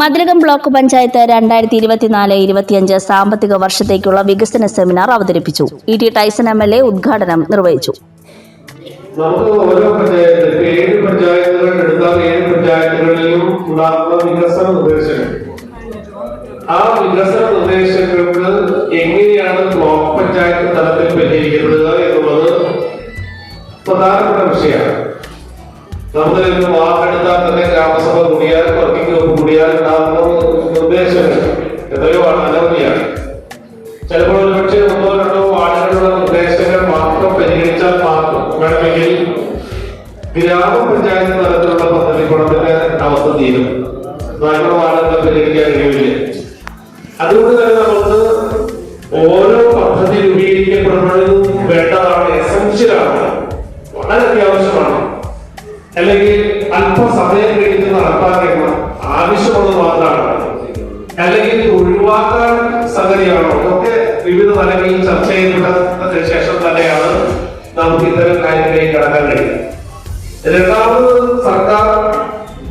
Mathilakam block panchayat രണ്ടായിരത്തി ഇരുപത്തിനാല് ഇരുപത്തിയഞ്ച് സാമ്പത്തിക വർഷത്തേക്കുള്ള വികസന സെമിനാർ അവതരിപ്പിച്ചു. E T Taison M L A ഉദ്ഘാടനം നിർവഹിച്ചു. ആ വികസന നിർദ്ദേശങ്ങൾക്ക് എങ്ങനെയാണ് ബ്ലോക്ക് പഞ്ചായത്ത് തലത്തിൽ പരിഹരിക്കുന്നത് എന്നുള്ളത് പ്രധാനപ്പെട്ട വിഷയമാണ്. നമ്മൾ ഇന്ന് വാർഡെടുത്താൽ തന്നെ ഗ്രാമസഭ കൂടിയാൽ വർക്കിംഗ് ഗ്രൂപ്പ് കൂടിയാൽ ഉണ്ടാകുന്ന നിർദ്ദേശങ്ങൾ എത്രയോ അനവധിയാണ്. ചിലപ്പോൾ ഒരു പക്ഷേ ഒന്നോ രണ്ടോ വാർഡുകളുടെ നിർദ്ദേശങ്ങൾ മാത്രം പരിഗണിച്ചാൽ മാത്രം വേണമെങ്കിൽ ഗ്രാമപഞ്ചായത്ത് തലത്തിലുള്ള പദ്ധതി ഗുണത്തിന്റെ അവസ്ഥ തീരും. നാല് വാർഡുകളെ പരിഗണിക്കാൻ കഴിയില്ല. അതുകൊണ്ട് തന്നെ നമുക്ക് ഓരോ പദ്ധതി രൂപീകരിക്കപ്പെടുമ്പോഴും വേണ്ടതാണ് സംഗതിയാണോ ഒക്കെ വിവിധ തലങ്ങളിൽ ചർച്ച ചെയ്യപ്പെട്ടതിന് ശേഷം തന്നെയാണ് നമുക്ക് ഇത്തരം കാര്യങ്ങളിലേക്ക് കടക്കാൻ കഴിയുന്നത് രണ്ടാമത് സർക്കാർ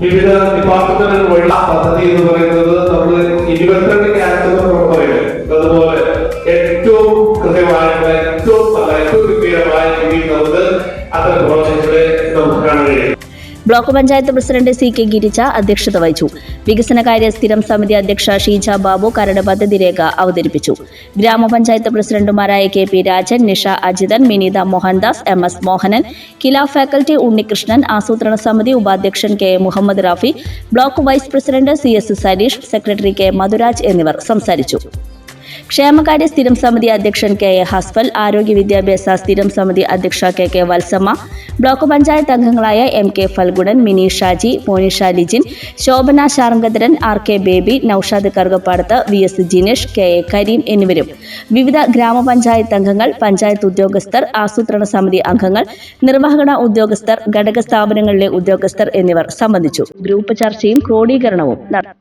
വിവിധ ഡിപ്പാർട്ട്മെന്റുകൾ വഴി പദ്ധതി എന്ന് പറയുന്നത് നമ്മൾ ഇരുപത്തിരണ്ട് ക്യാൻസർ പറയുന്നത് അതുപോലെ ഏറ്റവും കൃത്യമായിട്ടുള്ള ഏറ്റവും ഏറ്റവും ഗംഭീരമായ രീതിയിൽ നമുക്ക് അത്തരം പ്രോജക്റ്റുകളെ നമുക്ക് കാണാൻ കഴിയും. Block panchayat president C K Girija അധ്യക്ഷത വഹിച്ചു. വികസനകാര്യ സ്ഥിരം സമിതി അധ്യക്ഷ ഷീജ ബാബു കരട് പദ്ധതി രേഖ അവതരിപ്പിച്ചു. ഗ്രാമപഞ്ചായത്ത് പ്രസിഡന്റുമാരായ K P Rajan Nisha Ajithan Minitha Mohandas M S Mohanan KILA faculty Unnikrishnan ആസൂത്രണ സമിതി ഉപാധ്യക്ഷൻ K Muhammad Rafi block vice president C S Sareesh secretary K Madhuraj എന്നിവർ സംസാരിച്ചു. ക്ഷേമകാര്യ സ്ഥിരം സമിതി അധ്യക്ഷൻ കെ എ ഹസ്ഫൽ ആരോഗ്യ വിദ്യാഭ്യാസ സ്ഥിരം സമിതി അധ്യക്ഷ K K Valsamma block panchayat അംഗങ്ങളായ M K Phalgunan Mini Shaji Monisha Lijin Shobhana Sarngadharan R K Baby Noushad Karukappadath V S Jinesh K A Kareem എന്നിവരും. വിവിധ ഗ്രാമപഞ്ചായത്ത് അംഗങ്ങൾ പഞ്ചായത്ത് ഉദ്യോഗസ്ഥർ ആസൂത്രണ സമിതി അംഗങ്ങൾ നിർവഹണ ഉദ്യോഗസ്ഥർ ഘടക സ്ഥാപനങ്ങളിലെ ഉദ്യോഗസ്ഥർ എന്നിവർ സംബന്ധിച്ചു. ഗ്രൂപ്പ് ചർച്ചയും ക്രോഡീകരണവും Uh,